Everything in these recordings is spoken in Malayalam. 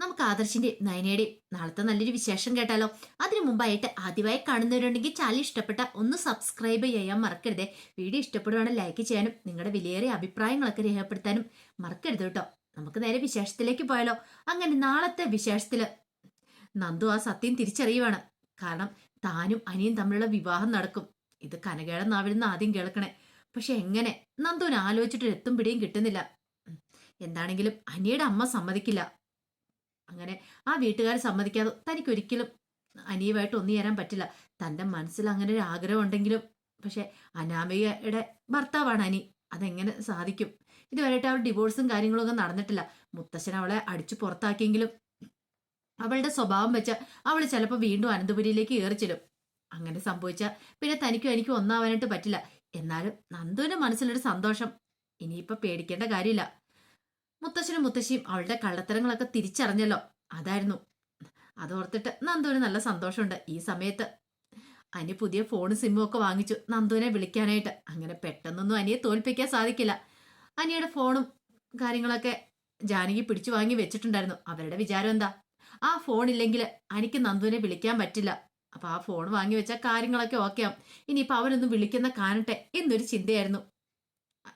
നമുക്ക് ആദർശിന്റെ നയനയുടെ നാളത്തെ നല്ലൊരു വിശേഷം കേട്ടാലോ? അതിനു മുമ്പായിട്ട് ആദ്യമായി കാണുന്നവരുണ്ടെങ്കിൽ ചാനൽ ഇഷ്ടപ്പെട്ട ഒന്ന് സബ്സ്ക്രൈബ് ചെയ്യാൻ മറക്കരുതേ. വീഡിയോ ഇഷ്ടപ്പെടുവാണെങ്കിൽ ലൈക്ക് ചെയ്യാനും നിങ്ങളുടെ വിലയേറിയ അഭിപ്രായങ്ങളൊക്കെ രേഖപ്പെടുത്താനും മറക്കരുത് കേട്ടോ. നമുക്ക് നേരെ വിശേഷത്തിലേക്ക് പോയാലോ? അങ്ങനെ നാളത്തെ വിശേഷത്തിൽ നന്ദു ആ സത്യം തിരിച്ചറിയുവാണ്. കാരണം താനും അനിയും തമ്മിലുള്ള വിവാഹം നടക്കും. ഇത് കനകേടം നാവിൽ നിന്ന് ആദ്യം കേൾക്കണേ. പക്ഷെ എങ്ങനെ? നന്ദുവിന് ആലോചിച്ചിട്ട് എത്തും പിടിയും കിട്ടുന്നില്ല. എന്താണെങ്കിലും അനിയുടെ അമ്മ സമ്മതിക്കില്ല. അങ്ങനെ ആ വീട്ടുകാർ സമ്മതിക്കാതെ തനിക്ക് ഒരിക്കലും അനിയുമായിട്ട് ഒന്നു ചേരാൻ പറ്റില്ല. തന്റെ മനസ്സിൽ അങ്ങനെ ഒരു ആഗ്രഹം ഉണ്ടെങ്കിലും പക്ഷെ അനാമികയുടെ ഭർത്താവാണ് അനി. അതെങ്ങനെ സാധിക്കും? ഇതുവരെയായിട്ട് അവൾ ഡിവോഴ്സും കാര്യങ്ങളും ഒന്നും നടന്നിട്ടില്ല. മുത്തശ്ശൻ അവളെ അടിച്ചു പുറത്താക്കിയെങ്കിലും അവളുടെ സ്വഭാവം വെച്ച് അവൾ ചിലപ്പോൾ വീണ്ടും അനന്തപുരിയിലേക്ക് ഏറിച്ചിലും അങ്ങനെ സംഭവിച്ച പിന്നെ തനിക്കും എനിക്കും ഒന്നാവാനായിട്ട് പറ്റില്ല. എന്നാലും നന്ദുവിന്റെ മനസ്സിലൊരു സന്തോഷം. ഇനിയിപ്പോ പേടിക്കേണ്ട കാര്യമില്ല. മുത്തശ്ശനും മുത്തശ്ശിയും അവളുടെ കള്ളത്തരങ്ങളൊക്കെ തിരിച്ചറിഞ്ഞല്ലോ. അതായിരുന്നു. അതോർത്തിട്ട് നന്ദുവിന് നല്ല സന്തോഷമുണ്ട്. ഈ സമയത്ത് അനി പുതിയ ഫോണും സിമ്മും ഒക്കെ വാങ്ങിച്ചു. നന്ദുവിനെ വിളിക്കാനായിട്ട്. അങ്ങനെ പെട്ടെന്നൊന്നും അനിയെ തോൽപ്പിക്കാൻ സാധിക്കില്ല. അനിയുടെ ഫോണും കാര്യങ്ങളൊക്കെ ജാനകി പിടിച്ചു വാങ്ങി വെച്ചിട്ടുണ്ടായിരുന്നു. അവരുടെ വിചാരം എന്താ? ആ ഫോൺ ഇല്ലെങ്കിൽ അനിക്ക് നന്ദുവിനെ വിളിക്കാൻ പറ്റില്ല. അപ്പൊ ആ ഫോൺ വാങ്ങി വെച്ചാൽ കാര്യങ്ങളൊക്കെ ഓക്കെ ആവും ഇനിയിപ്പൊ അവനൊന്നും വിളിക്കുന്ന കാണട്ടെ എന്നൊരു ചിന്തയായിരുന്നു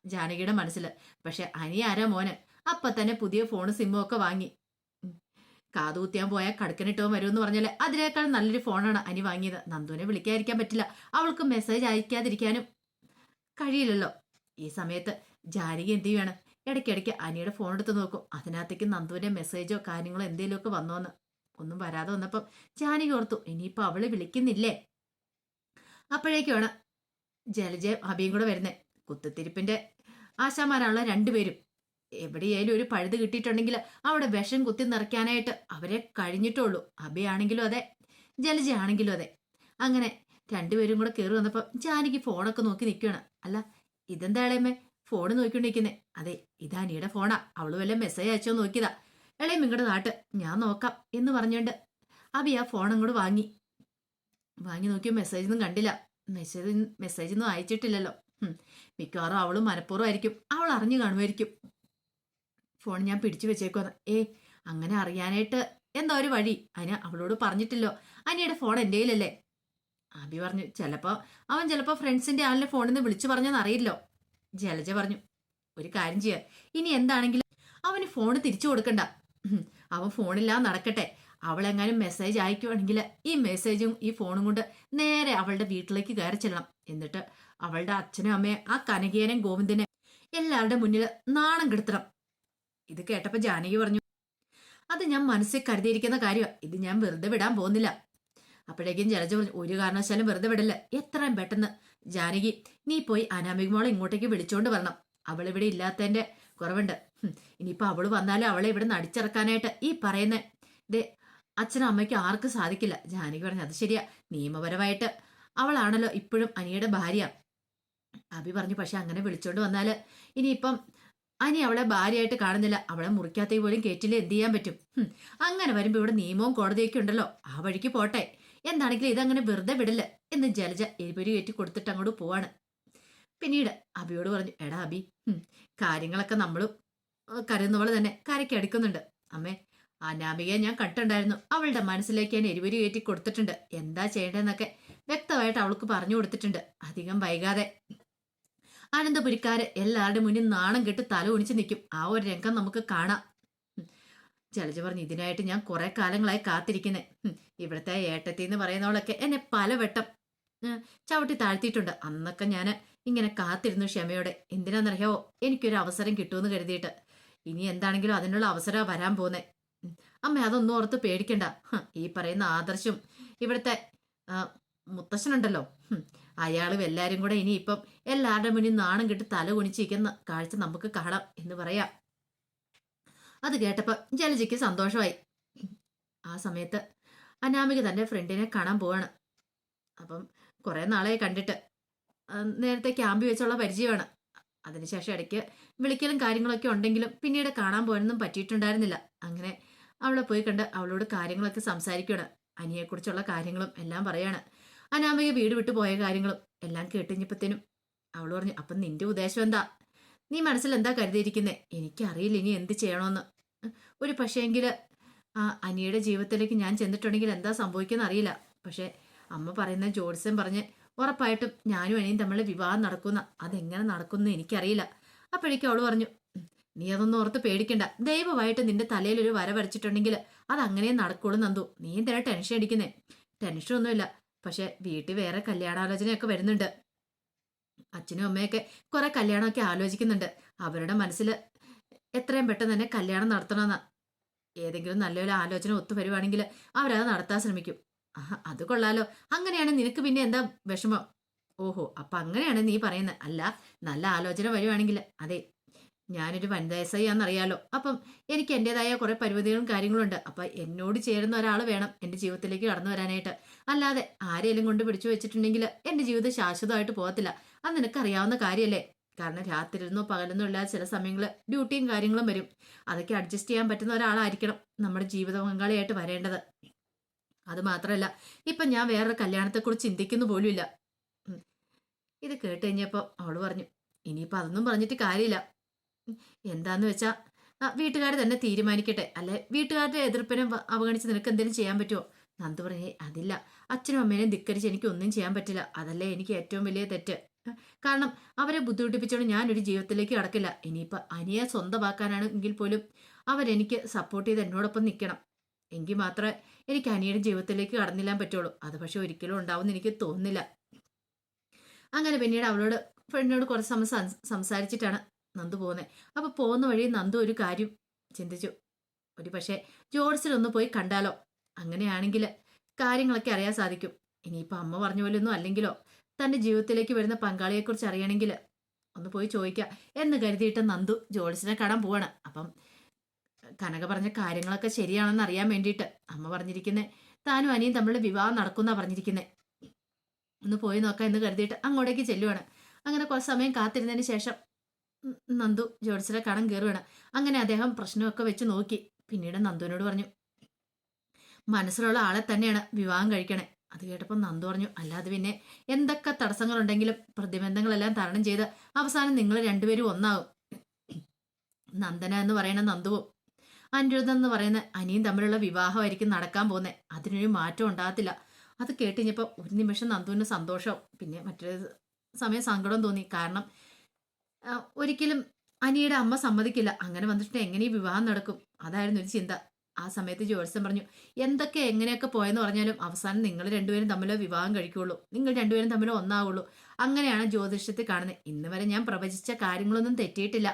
ജാനകിയുടെ മനസ്സിൽ പക്ഷെ അനി ആരാ മോന്? അപ്പൊ തന്നെ പുതിയ ഫോണും സിമ്മും ഒക്കെ വാങ്ങി. കാതുകുത്തിയാൻ പോയാൽ കടുക്കനിട്ടോ വരുമെന്ന് പറഞ്ഞാലേ അതിനേക്കാൾ നല്ലൊരു ഫോണാണ് അനി വാങ്ങിയത്. നന്ദുവിനെ വിളിക്കാതിരിക്കാൻ പറ്റില്ല. അവൾക്ക് മെസ്സേജ് അയക്കാതിരിക്കാനും കഴിയില്ലല്ലോ. ഈ സമയത്ത് ജാനകി എന്ത് ചെയ്യാണ് ഇടയ്ക്കിടയ്ക്ക് അനിയുടെ ഫോൺ എടുത്ത് നോക്കും. അതിനകത്തേക്ക് നന്ദുവിന്റെ മെസ്സേജോ കാര്യങ്ങളോ എന്തെങ്കിലുമൊക്കെ വന്നോന്ന്. ഒന്നും വരാതെ വന്നപ്പം ജാനകി ഓർത്തു ഇനിയിപ്പോൾ അവൾ വിളിക്കുന്നില്ലേ? അപ്പോഴേക്കുമാണ് ജലജയും അബിയും കൂടെ വരുന്നത് കുത്തിത്തിരിപ്പിന്റെ ആശാമാരാണല്ലോ രണ്ടുപേരും. എവിടെയായാലും ഒരു പഴുത് കിട്ടിയിട്ടുണ്ടെങ്കിൽ അവിടെ വിഷം കുത്തി നിറയ്ക്കാനായിട്ട് അവരെ കഴിഞ്ഞിട്ടുള്ളൂ അബിയാണെങ്കിലും അതെ ജലജയാണെങ്കിലും അതെ. അങ്ങനെ രണ്ടുപേരും കൂടെ കയറി വന്നപ്പോൾ ജാനിക്ക് ഫോണൊക്കെ നോക്കി നിൽക്കുകയാണ് അല്ല ഇതെന്താ ഫോൺ നോക്കിക്കൊണ്ടിരിക്കുന്നേ. അതെ ഇതാനിയുടെ ഫോണാ. അവൾ വല്ല മെസ്സേജ് അയച്ചോ നോക്കിയതാ. ഇളയം ഇങ്ങോട്ട് നാട്ട് ഞാൻ നോക്കാം എന്ന് പറഞ്ഞുകൊണ്ട് അബി ആ ഫോൺ അങ്ങോട്ട് വാങ്ങി. വാങ്ങി നോക്കിയ മെസ്സേജ് ഒന്നും കണ്ടില്ല. മെസ്സേജ് മെസ്സേജ് ഒന്നും അയച്ചിട്ടില്ലല്ലോ. മിക്കവാറും അവളും മനഃപൂർവമായിരിക്കും. അവൾ അറിഞ്ഞു കാണുമായിരിക്കും. ഫോൺ ഞാൻ പിടിച്ചു വെച്ചേക്കോ ഏ അങ്ങനെ അറിയാനായിട്ട് എന്താ ഒരു വഴി? അനിയ അവളോട് പറഞ്ഞിട്ടില്ലോ. അനിയുടെ ഫോൺ എന്റെ കയ്യിലല്ലേ? അബി പറഞ്ഞു ചിലപ്പോൾ അവൻ ചിലപ്പോൾ ഫ്രണ്ട്സിന്റെ ആളിന്റെ ഫോണിൽ നിന്ന് വിളിച്ചു പറഞ്ഞെന്ന് അറിയില്ലോ. ജലജ പറഞ്ഞു ഒരു കാര്യം ചെയ്യുക ഇനി എന്താണെങ്കിലും അവന് ഫോൺ തിരിച്ചു കൊടുക്കണ്ട. അവൻ ഫോണില്ലാതെ നടക്കട്ടെ. അവളെങ്ങാനും മെസ്സേജ് അയക്കുവാണെങ്കിൽ ഈ മെസ്സേജും ഈ ഫോണും കൊണ്ട് നേരെ അവളുടെ വീട്ടിലേക്ക് കയറി ചെല്ലണം. എന്നിട്ട് അവളുടെ അച്ഛനും അമ്മയും ആ കനകീയനും ഗോവിന്ദനെ എല്ലാവരുടെ മുന്നിൽ നാണം കെടുത്തണം. ഇത് കേട്ടപ്പോ ജാനകി പറഞ്ഞു അത് ഞാൻ മനസ്സിൽ കരുതിയിരിക്കുന്ന കാര്യമാണ് ഇത് ഞാൻ വെറുതെ വിടാൻ പോകുന്നില്ല. അപ്പോഴേക്കും ജലജ പറഞ്ഞു ഒരു കാരണവശാലും വെറുതെ വിടില്ല. എത്രയും പെട്ടെന്ന്. ജാനകി നീ പോയി അനാമിക മോളെ ഇങ്ങോട്ടേക്ക് വിളിച്ചോണ്ട് വരണം. അവൾ ഇവിടെ ഇല്ലാത്തതിന്റെ കുറവുണ്ട്. ഇനിയിപ്പോൾ ഇനിയിപ്പോ അവൾ വന്നാലും അവളെ ഇവിടെ നടിച്ചിറക്കാനായിട്ട് ഈ പറയുന്ന. ദേ അച്ഛനും അമ്മയ്ക്കും ആർക്കും സാധിക്കില്ല. ജാനകി പറഞ്ഞു അത് ശരിയാ. നിയമപരമായിട്ട് അവളാണല്ലോ ഇപ്പോഴും അനിയുടെ ഭാര്യ. അഭി പറഞ്ഞു പക്ഷെ അങ്ങനെ വിളിച്ചോണ്ട് വന്നാൽ ഇനിയിപ്പം അനി അവളെ ഭാര്യയായിട്ട് കാണുന്നില്ല. അവളെ മുറിക്കാത്ത പോലും കേറ്റില്ല? എന്ത് ചെയ്യാൻ പറ്റും? അങ്ങനെ വരുമ്പോ ഇവിടെ നിയമവും കോടതിയൊക്കെ ഉണ്ടല്ലോ. ആ വഴിക്ക് പോട്ടെ. എന്താണെങ്കിലും ഇതങ്ങനെ വെറുതെ വിടില്ല എന്ന് ജലജ എരിപൊരി കയറ്റി കൊടുത്തിട്ട് അങ്ങോട്ട് പോവാണ്. പിന്നീട് അബിയോട് പറഞ്ഞു എടാ അബി കാര്യങ്ങളൊക്കെ നമ്മളും ഏഹ്, കരുതുന്ന പോലെ തന്നെ കരയ്ക്ക് അടുക്കുന്നുണ്ട്. അമ്മേ അനാമികയെ ഞാൻ കണ്ടുണ്ടായിരുന്നു അവളുടെ മനസ്സിലേക്ക് ഞാൻ എരിപൊരി കയറ്റി കൊടുത്തിട്ടുണ്ട്. എന്താ ചെയ്യേണ്ടതെന്നൊക്കെ വ്യക്തമായിട്ട് അവൾക്ക് പറഞ്ഞു കൊടുത്തിട്ടുണ്ട്. അധികം വൈകാതെ അനന്തപുരിക്കാര് എല്ലാവരുടെ മുന്നിൽ നാണം കെട്ട് തല ഒണിച്ച് നിൽക്കും. ആ ഒരു രംഗം നമുക്ക് കാണാം. ജലജ പറഞ്ഞു ഇതിനായിട്ട് ഞാൻ കുറെ കാലങ്ങളായി കാത്തിരിക്കുന്നേ. ഇവിടുത്തെ ഏട്ടത്തി എന്ന് പറയുന്നവളൊക്കെ എന്നെ പലവട്ടം ചവിട്ടി താഴ്ത്തിയിട്ടുണ്ട്. അന്നൊക്കെ ഞാൻ ഇങ്ങനെ കാത്തിരുന്നു ക്ഷമയോടെ. എന്തിനാന്നറിയാവോ? എനിക്കൊരു അവസരം കിട്ടുമെന്ന് കരുതിയിട്ട്. ഇനി എന്താണെങ്കിലും അതിനുള്ള അവസരം വരാൻ പോന്നെ. അമ്മ അതൊന്നും ഓർത്ത് പേടിക്കണ്ട. ഈ പറയുന്ന ആദർശം ഇവിടുത്തെ മുത്തശ്ശനുണ്ടല്ലോ. അയാളും എല്ലാരും കൂടെ ഇനിയിപ്പം എല്ലാവരുടെ മുന്നിൽ നാണം കെട്ട് തല കുണിച്ചിരിക്കുന്ന കാഴ്ച നമുക്ക് കാണാം എന്ന് പറയാം. അത് കേട്ടപ്പോ ജലജയ്ക്ക് സന്തോഷമായി. ആ സമയത്ത് അനാമിക തന്റെ ഫ്രണ്ടിനെ കാണാൻ പോവാണ്. അപ്പം കുറേ നാളെ കണ്ടിട്ട് നേരത്തെ ക്യാമ്പിൽ വെച്ചുള്ള പരിചയമാണ്. അതിനുശേഷം ഇടയ്ക്ക് വിളിക്കലും കാര്യങ്ങളൊക്കെ ഉണ്ടെങ്കിലും പിന്നീട് കാണാൻ പോകാനൊന്നും പറ്റിയിട്ടുണ്ടായിരുന്നില്ല. അങ്ങനെ അവളെ പോയി കണ്ട് അവളോട് കാര്യങ്ങളൊക്കെ സംസാരിക്കുകയാണ് അനിയെക്കുറിച്ചുള്ള കാര്യങ്ങളും എല്ലാം പറയാണ്. അനാമിക വീട് വിട്ടു പോയ കാര്യങ്ങളും എല്ലാം കേട്ടുകഴിഞ്ഞപ്പത്തേനും അവൾ പറഞ്ഞു അപ്പം നിന്റെ ഉദ്ദേശം എന്താ? നീ മനസ്സിൽ എന്താ കരുതിയിരിക്കുന്നേ? എനിക്കറിയില്ല ഇനി എന്ത് ചെയ്യണമെന്ന് ഒരു പക്ഷേങ്കിൽ ആ അനിയുടെ ജീവിതത്തിലേക്ക് ഞാൻ ചെന്നിട്ടുണ്ടെങ്കിൽ എന്താ സംഭവിക്കുന്ന അറിയില്ല. പക്ഷേ അമ്മ പറയുന്ന ജോത്സ്യം പറഞ്ഞ് ഉറപ്പായിട്ടും ഞാനും അനിയും തമ്മിൽ വിവാഹം നടക്കുന്ന അതെങ്ങനെ നടക്കുന്നു എനിക്കറിയില്ല. അപ്പോഴേക്കും അവൾ പറഞ്ഞു നീ അതൊന്നും ഓർത്ത് പേടിക്കണ്ട. ദൈവമായിട്ട് നിന്റെ തലയിൽ ഒരു വര വരച്ചിട്ടുണ്ടെങ്കിൽ അത് അങ്ങനെ നടക്കുള്ളൂ നന്ദു. നീ എന്തിനാ ടെൻഷൻ അടിക്കുന്നേ? ടെൻഷനൊന്നുമില്ല. പക്ഷെ വീട്ടിൽ വേറെ കല്യാണാലോചനയൊക്കെ വരുന്നുണ്ട്. അച്ഛനും അമ്മയൊക്കെ കുറെ കല്യാണമൊക്കെ ആലോചിക്കുന്നുണ്ട്. അവരുടെ മനസ്സിൽ എത്രയും പെട്ടെന്ന് തന്നെ കല്യാണം നടത്തണമെന്നാ. ഏതെങ്കിലും നല്ലൊരു ആലോചന ഒത്തു വരുവാണെങ്കിൽ അവരത് നടത്താൻ ശ്രമിക്കും. ആ അത് കൊള്ളാലോ. അങ്ങനെയാണ് നിനക്ക് പിന്നെ എന്താ വിഷമം? ഓഹോ അപ്പൊ അങ്ങനെയാണ് നീ പറയുന്നത് അല്ല നല്ല ആലോചന വരുവാണെങ്കിൽ അതെ ഞാനൊരു വനിതാ എസ് ഐ ആണെന്നറിയാലോ. അപ്പം എനിക്ക് എന്റെതായ കുറെ പരിമിതികളും കാര്യങ്ങളും ഉണ്ട് അപ്പൊ എന്നോട് ചേരുന്ന ഒരാൾ വേണം എന്റെ ജീവിതത്തിലേക്ക് കടന്നു വരാനായിട്ട്. അല്ലാതെ ആരെയും കൊണ്ട് പിടിച്ചു വെച്ചിട്ടുണ്ടെങ്കിൽ എന്റെ ജീവിതം ശാശ്വതമായിട്ട് പോകത്തില്ല. അത് നിനക്കറിയാവുന്ന കാര്യമല്ലേ കാരണം രാത്രിയിരുന്നോ പകലെന്നോ ഇല്ലാതെ ചില സമയങ്ങളിൽ ഡ്യൂട്ടിയും കാര്യങ്ങളും വരും. അതൊക്കെ അഡ്ജസ്റ്റ് ചെയ്യാൻ പറ്റുന്ന ഒരാളായിരിക്കണം നമ്മുടെ ജീവിത പങ്കാളിയായിട്ട് വരേണ്ടത്. അത് മാത്രമല്ല ഇപ്പൊ ഞാൻ വേറൊരു കല്യാണത്തെക്കുറിച്ച് ചിന്തിക്കുന്നു പോലുമില്ല. ഇത് കേട്ട് കഴിഞ്ഞപ്പോൾ അവൾ പറഞ്ഞു ഇനിയിപ്പോൾ അതൊന്നും പറഞ്ഞിട്ട് കാര്യമില്ല. എന്താന്ന് വെച്ചാ വീട്ടുകാർ തന്നെ തീരുമാനിക്കട്ടെ. അല്ലെ വീട്ടുകാരുടെ എതിർപ്പിനെ അവഗണിച്ച് നിനക്ക് എന്തെങ്കിലും ചെയ്യാൻ പറ്റുമോ നന്ദു പറഞ്ഞേ അതില്ല. അച്ഛനും അമ്മേനെയും ധിക്കരിച്ച് എനിക്ക് ഒന്നും ചെയ്യാൻ പറ്റില്ല. അതല്ലേ എനിക്ക് ഏറ്റവും വലിയ തെറ്റ്. കാരണം അവരെ ബുദ്ധിമുട്ടിപ്പിച്ചോണ്ട് ഞാനൊരു ജീവിതത്തിലേക്ക് കടക്കില്ല. ഇനിയിപ്പോൾ അനിയെ സ്വന്തമാക്കാനാണ് എങ്കിൽ പോലും അവരെനിക്ക് സപ്പോർട്ട് ചെയ്ത് എന്നോടൊപ്പം നിൽക്കണം എങ്കിൽ മാത്രമേ എനിക്ക് അനിയുടെ ജീവിതത്തിലേക്ക് കടന്നില്ലാൻ പറ്റുള്ളൂ. അത് പക്ഷെ ഒരിക്കലും ഉണ്ടാവുമെന്ന് എനിക്ക് തോന്നുന്നില്ല. അങ്ങനെ പിന്നീട് അവളോട് ഫ്രണ്ടിനോട് കുറച്ച് സമയം സംസാരിച്ചിട്ടാണ് നന്ദു പോകുന്നത് അപ്പോൾ പോകുന്ന വഴി നന്ദു ഒരു കാര്യം ചിന്തിച്ചു. ഒരു പക്ഷേ ജോർസിലൊന്ന് പോയി കണ്ടാലോ? അങ്ങനെയാണെങ്കിൽ കാര്യങ്ങളൊക്കെ അറിയാൻ സാധിക്കും. ഇനിയിപ്പോൾ അമ്മ പറഞ്ഞ പോലെ ഒന്നും അല്ലെങ്കിലോ? തന്റെ ജീവിതത്തിലേക്ക് വരുന്ന പങ്കാളിയെക്കുറിച്ച് അറിയണമെങ്കിൽ ഒന്ന് പോയി ചോദിക്കാം. എന്ന് കരുതിയിട്ട് നന്ദു ജോൾസിനെ കാണാൻ പോവാണ്. അപ്പം കനക പറഞ്ഞ കാര്യങ്ങളൊക്കെ ശരിയാണെന്ന് അറിയാൻ വേണ്ടിയിട്ട് അമ്മ പറഞ്ഞിരിക്കുന്നത് താനും അനിയും തമ്മിലുള്ള വിവാഹം നടക്കുന്ന പറഞ്ഞിരിക്കുന്നത് ഒന്ന് പോയി നോക്കാം എന്ന് കരുതിയിട്ട് അങ്ങോട്ടേക്ക് ചെല്ലുവാണ്. അങ്ങനെ കുറച്ച് സമയം കാത്തിരുന്നതിന് ശേഷം നന്ദു ജോഡ്സിലെ കടം കയറുകയാണ്. അങ്ങനെ അദ്ദേഹം പ്രശ്നമൊക്കെ വെച്ച് നോക്കി. പിന്നീട് നന്ദുവിനോട് പറഞ്ഞു മനസ്സിലുള്ള ആളെ തന്നെയാണ് വിവാഹം കഴിക്കണേ. അത് കേട്ടപ്പോൾ നന്ദു പറഞ്ഞു അല്ലാതെ പിന്നെ എന്തൊക്കെ തടസ്സങ്ങളുണ്ടെങ്കിലും പ്രതിബന്ധങ്ങളെല്ലാം തരണം ചെയ്ത് അവസാനം നിങ്ങൾ രണ്ടുപേരും ഒന്നാകും നന്ദന എന്ന് പറയുന്ന നന്ദുവും അനിരുദ്ധ എന്ന് പറയുന്ന അനിയും തമ്മിലുള്ള വിവാഹമായിരിക്കും നടക്കാൻ പോകുന്നത് അതിനൊരു മാറ്റം ഉണ്ടാകത്തില്ല. അത് കേട്ടുകഴിഞ്ഞപ്പോൾ ഒരു നിമിഷം നന്ദുവിന് സന്തോഷവും പിന്നെ മറ്റൊരു സമയം സങ്കടം തോന്നി. കാരണം ഒരിക്കലും അനിയുടെ അമ്മ സമ്മതിക്കില്ല. അങ്ങനെ വന്നിട്ട് എങ്ങനെ വിവാഹം നടക്കും? അതായിരുന്നു ഒരു ചിന്ത. ആ സമയത്ത് ജോത്സ്യം പറഞ്ഞു എന്തൊക്കെ എങ്ങനെയൊക്കെ പോയെന്ന് പറഞ്ഞാലും അവസാനം നിങ്ങൾ രണ്ടുപേരും തമ്മിലോ വിവാഹം കഴിക്കുള്ളൂ. നിങ്ങൾ രണ്ടുപേരും തമ്മിൽ ഒന്നാവുള്ളൂ. അങ്ങനെയാണ് ജ്യോതിഷത്തിൽ കാണുന്നത്. ഇന്ന് വരെ ഞാൻ പ്രവചിച്ച കാര്യങ്ങളൊന്നും തെറ്റിയിട്ടില്ല.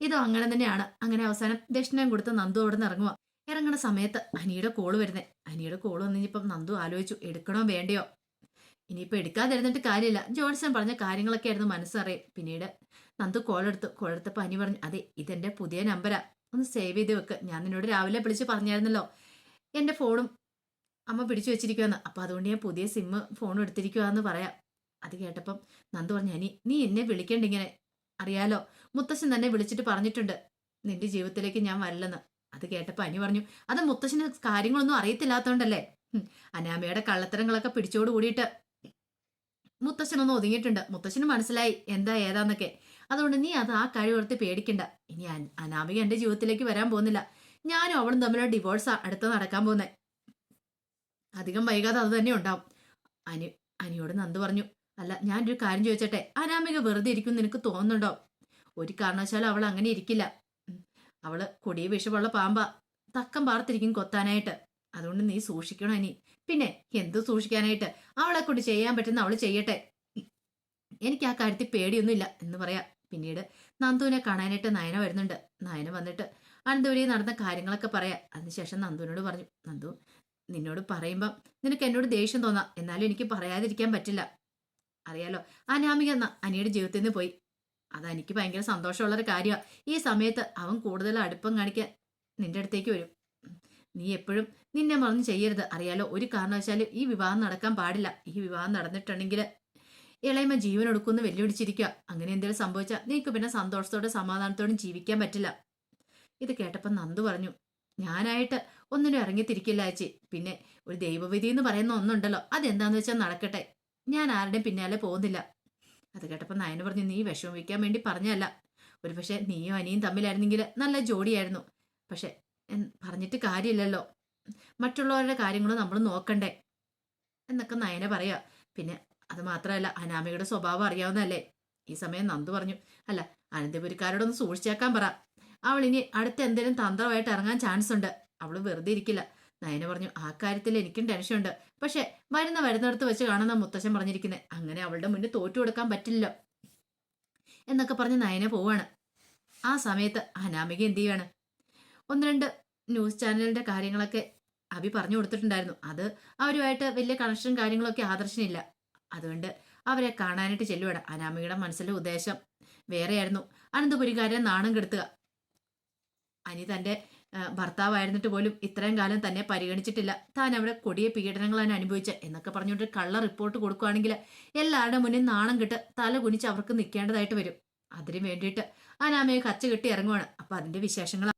ഇതോ അങ്ങനെ തന്നെയാണ്. അങ്ങനെ അവസാനം ദക്ഷിണം കൊടുത്ത് നന്ദു അവിടെ നിന്ന് ഇറങ്ങുക ഇറങ്ങുന്ന സമയത്ത് അനിയുടെ കോൾ വരുന്നത് അനിയുടെ കോൾ വന്നിപ്പം നന്ദു ആലോചിച്ചു എടുക്കണോ വേണ്ടയോ? ഇനിയിപ്പോൾ എടുക്കാതിരുന്നിട്ട് കാര്യമില്ല. ജോൺസൺ പറഞ്ഞ കാര്യങ്ങളൊക്കെ ആയിരുന്നു മനസ്സറിയ പിന്നീട് നന്ദു കോൾ എടുത്തപ്പോൾ അനി പറഞ്ഞു അതെ ഇതെന്റെ പുതിയ നമ്പരാ ഒന്ന് സേവ് ചെയ്ത് വെക്ക്. ഞാൻ നിന്നോട് രാവിലെ വിളിച്ച് പറഞ്ഞായിരുന്നല്ലോ. എന്റെ ഫോണും അമ്മ പിടിച്ചു വെച്ചിരിക്കുമെന്ന് അപ്പോൾ അതുകൊണ്ട് ഞാൻ പുതിയ സിമ്മ് ഫോൺ എടുത്തിരിക്കുവാന്ന് പറയാം. അത് കേട്ടപ്പം നന്ദു പറഞ്ഞു അനി നീ എന്നെ വിളിക്കണ്ട ഇങ്ങനെ. അറിയാലോ? മുത്തശ്ശൻ തന്നെ വിളിച്ചിട്ട് പറഞ്ഞിട്ടുണ്ട്. നിന്റെ ജീവിതത്തിലേക്ക് ഞാൻ വരില്ലെന്ന്. അത് കേട്ടപ്പോൾ അനി പറഞ്ഞു അത് മുത്തശ്ശന് കാര്യങ്ങളൊന്നും അറിയത്തില്ലാത്തതുകൊണ്ടല്ലേ അനാമയുടെ കള്ളത്തരങ്ങളൊക്കെ പിടിച്ചോട് കൂടിയിട്ട് മുത്തശ്ശനൊന്ന് ഒതുങ്ങിയിട്ടുണ്ട്. മുത്തശ്ശന് മനസ്സിലായി എന്താ ഏതാന്നൊക്കെ. അതുകൊണ്ട് നീ അത് ആ കഴിവെടുത്ത് പേടിക്കണ്ട. ഇനി അനാമിക എന്റെ ജീവിതത്തിലേക്ക് വരാൻ പോകുന്നില്ല. ഞാനും അവളും തമ്മിലുള്ള ഡിവോഴ്സാ അടുത്ത് നടക്കാൻ പോകുന്നത് അധികം വൈകാതെ അത് തന്നെ ഉണ്ടാവും. അനി അനിയോട് നന്ദു പറഞ്ഞു. അല്ല ഞാനൊരു കാര്യം ചോദിച്ചട്ടെ? അനാമിക വെറുതെ ഇരിക്കും നിനക്ക് തോന്നുന്നുണ്ടോ? ഒരു കാരണവശാലും അവൾ അങ്ങനെ ഇരിക്കില്ല. അവൾ കൊടിയ വിഷമുള്ള പാമ്പ. തക്കം പാർത്തിരിക്കും കൊത്താനായിട്ട്. അതുകൊണ്ട് നീ സൂക്ഷിക്കണം ഇനി പിന്നെ എന്തു സൂക്ഷിക്കാനായിട്ട്? അവളെ കൊണ്ട് ചെയ്യാൻ പറ്റുന്ന അവൾ ചെയ്യട്ടെ. എനിക്ക് ആ കാര്യത്തിൽ പേടിയൊന്നുമില്ല എന്ന് പറയാം. പിന്നീട് നന്ദുവിനെ കാണാനായിട്ട് നയന വരുന്നുണ്ട്. നയന വന്നിട്ട് അനന്തപുരി നടന്ന കാര്യങ്ങളൊക്കെ പറയാം. അതിനുശേഷം നന്ദുവിനോട് പറഞ്ഞു നന്ദു നിന്നോട് പറയുമ്പം നിനക്ക് എന്നോട് ദേഷ്യം തോന്നാം. എന്നാലും എനിക്ക് പറയാതിരിക്കാൻ പറ്റില്ല. അറിയാലോ അനാമിക എന്ന അനിയുടെ ജീവിതത്തിൽ നിന്ന് പോയി. അതെനിക്ക് ഭയങ്കര സന്തോഷമുള്ളൊരു കാര്യമാണ് ഈ സമയത്ത് അവൻ കൂടുതൽ അടുപ്പം കാണിക്കാൻ നിന്റെ അടുത്തേക്ക് വരും. നീ എപ്പോഴും നിന്നെ മറന്നു ചെയ്യരുത്. അറിയാലോ ഒരു കാരണവശാലും ഈ വിവാഹം നടക്കാൻ പാടില്ല. ഈ വിവാഹം നടന്നിട്ടുണ്ടെങ്കിൽ ഇളയമ ജീവൻ എടുക്കുമെന്ന് വെല്ലുവിളിച്ചിരിക്കുക അങ്ങനെ എന്തെങ്കിലും സംഭവിച്ചാൽ നിനക്ക് പിന്നെ സന്തോഷത്തോടെ സമാധാനത്തോടെ ജീവിക്കാൻ പറ്റില്ല. ഇത് കേട്ടപ്പോൾ നന്ദു പറഞ്ഞു ഞാനായിട്ട് ഒന്നിനും ഇറങ്ങിത്തിരിക്കില്ല ചേച്ചി. പിന്നെ ഒരു ദൈവവിധി എന്ന് പറയുന്ന ഒന്നുണ്ടല്ലോ. അതെന്താന്ന് വെച്ചാൽ നടക്കട്ടെ. ഞാൻ ആരുടെയും പിന്നാലെ പോകുന്നില്ല. അത് കേട്ടപ്പോൾ നയന് പറഞ്ഞു നീ വിഷമിക്കാൻ വേണ്ടി പറഞ്ഞല്ല ഒരു പക്ഷേ നീയും അനിയും തമ്മിലായിരുന്നെങ്കിൽ നല്ല ജോഡിയായിരുന്നു. പക്ഷെ പറഞ്ഞിട്ട് കാര്യമില്ലല്ലോ. മറ്റുള്ളവരുടെ കാര്യങ്ങൾ നമ്മൾ നോക്കണ്ടേ? എന്നൊക്കെ നയന പറയാ. പിന്നെ അത് മാത്രമല്ല അനാമികയുടെ സ്വഭാവം അറിയാവുന്നതല്ലേ? ഈ സമയം നന്ദു പറഞ്ഞു. അല്ല അനന്തപുരിക്കാരോടൊന്ന് സൂക്ഷിച്ചേക്കാൻ പറ. അവൾ ഇനി അടുത്ത എന്തെങ്കിലും തന്ത്രമായിട്ട് ഇറങ്ങാൻ ചാൻസ് ഉണ്ട് അവൾ വെറുതെ ഇരിക്കില്ല. നയന പറഞ്ഞു ആ കാര്യത്തിൽ എനിക്കും ടെൻഷനുണ്ട്. പക്ഷെ വരുന്ന വരുന്നിടത്ത് വെച്ച് കാണുന്ന മുത്തശ്ശൻ പറഞ്ഞിരിക്കുന്നത് അങ്ങനെ അവളുടെ മുന്നിൽ തോറ്റു കൊടുക്കാൻ പറ്റില്ല എന്നൊക്കെ പറഞ്ഞ് നയന പോവാണ്. ആ സമയത്ത് അനാമിക എന്ത് ചെയ്യാണ്? ഒന്ന് രണ്ട് ന്യൂസ് ചാനലിന്റെ കാര്യങ്ങളൊക്കെ അഭി പറഞ്ഞു കൊടുത്തിട്ടുണ്ടായിരുന്നു. അത് അവരുമായിട്ട് വലിയ കണക്ഷൻ കാര്യങ്ങളൊക്കെ ആദർശനില്ല. അതുകൊണ്ട് അവരെ കാണാനായിട്ട് ചെല്ലുവാണ്. അനാമികയുടെ മനസ്സിലെ ഉദ്ദേശം വേറെയായിരുന്നു. അനന്തപുരിക്കാരെ നാണം കെടുത്തുക. അനി തന്റെ ഭർത്താവായിരുന്നിട്ട് പോലും ഇത്രയും കാലം തന്നെ പരിഗണിച്ചിട്ടില്ല. താൻ അവിടെ കൊടിയ പീഡനങ്ങളാണ് അനുഭവിച്ച എന്നൊക്കെ പറഞ്ഞുകൊണ്ട് കള്ള റിപ്പോർട്ട് കൊടുക്കുകയാണെങ്കിൽ എല്ലാവരുടെ മുന്നിൽ നാണം കിട്ട് തല കുനിച്ച് അവർക്ക് നിൽക്കേണ്ടതായിട്ട് വരും. അതിനു വേണ്ടിയിട്ട് അനാമയെ കച്ച കെട്ടി ഇറങ്ങുവാണ്. അപ്പൊ അതിന്റെ വിശേഷങ്ങൾ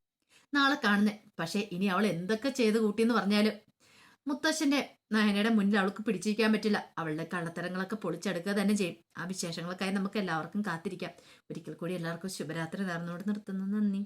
നാളെ കാണുന്നത് പക്ഷേ ഇനി അവൾ എന്തൊക്കെ ചെയ്ത് കൂട്ടിയെന്ന് പറഞ്ഞാലും മുത്തശ്ശന്റെ നയനയുടെ മുന്നിൽ അവൾക്ക് പിടിച്ചിരിക്കാൻ പറ്റില്ല. അവളുടെ കള്ളത്തരങ്ങളൊക്കെ പൊളിച്ചെടുക്കുക തന്നെ ചെയ്യും. ആ വിശേഷങ്ങൾക്കായി നമുക്ക് എല്ലാവർക്കും കാത്തിരിക്കാം. ഒരിക്കൽ കൂടി എല്ലാവർക്കും ശുഭരാത്രി നേർന്നുകൊണ്ട് നിർത്തുന്നു. നന്ദി.